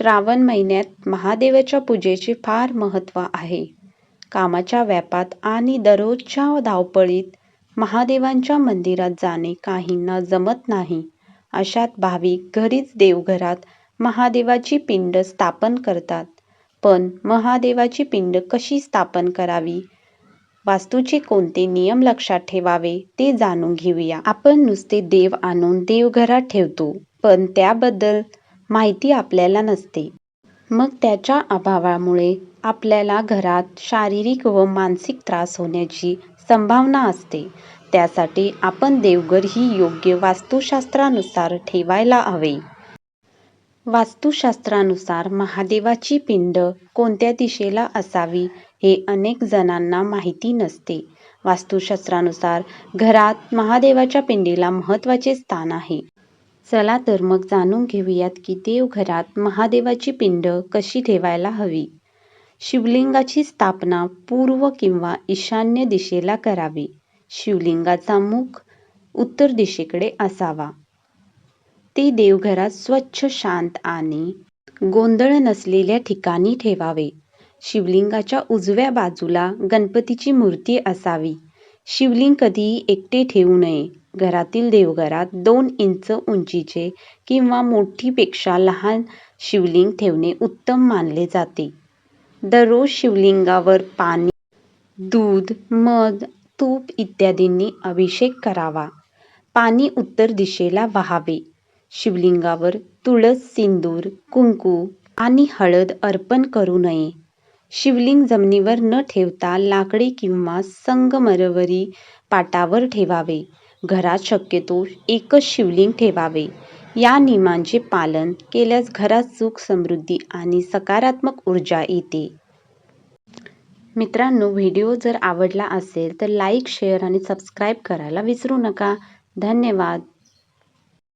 श्रावण महिन्यात महादेवाच्या पूजेचे फार महत्त्व आहे. कामाच्या व्यापात आणि दररोजच्या धावपळीत महादेवांच्या मंदिरात जाणे काहींना जमत नाही. अशात भाविक घरीच देवघरात महादेवाची पिंड स्थापन करतात. पण महादेवाची पिंड कशी स्थापन करावी? वास्तूचे कोणते नियम लक्षात ठेवावे ते जाणून घेऊया. आपण नुसते देव आणून देवघरात ठेवतो. पण त्याबद्दल माहिती आपल्याला नसते. मग त्याच्या अभावामुळे आपल्याला घरात शारीरिक व मानसिक त्रास होण्याची संभावना असते. त्यासाठी आपण देवघर ही योग्य वास्तुशास्त्रानुसार ठेवायला हवे. वास्तुशास्त्रानुसार महादेवाची पिंड कोणत्या दिशेला असावी हे अनेक जणांना माहिती नसते. वास्तुशास्त्रानुसार घरात महादेवाच्या पिंडीला महत्त्वाचे स्थान आहे. चला तर मग जाणून घेऊयात की देवघरात महादेवाची पिंड कशी ठेवायला हवी. शिवलिंगाची स्थापना पूर्व किंवा ईशान्य दिशेला करावी. शिवलिंगाचा मुख उत्तर दिशेकडे असावा. ते देवघरात स्वच्छ शांत आणि गोंधळ नसलेल्या ठिकाणी ठेवावे. शिवलिंगाच्या उजव्या बाजूला गणपतीची मूर्ती असावी. शिवलिंग कधीही एकटे ठेवू नये. घरातील देवघरात दोन इंच उंचीचे किंवा मोठीपेक्षा लहान शिवलिंग ठेवणे उत्तम मानले जाते. दररोज शिवलिंगावर पाणी दूध मध तूप इत्यादींनी अभिषेक करावा. पाणी उत्तर दिशेला वहावे. शिवलिंगावर तुळस सिंदूर कुंकू आणि हळद अर्पण करू नये. शिवलिंग जमिनीवर न ठेवता लाकडी किंवा संगमरवरी पाटावर ठेवावे. घरात शक्यतो एकच शिवलिंग ठेवावे. या नियमांचे पालन केल्यास घरात सुख समृद्धी आणि सकारात्मक ऊर्जा येते. मित्रांनो व्हिडिओ जर आवडला असेल तर लाईक शेअर आणि सबस्क्राईब करायला विसरू नका. धन्यवाद.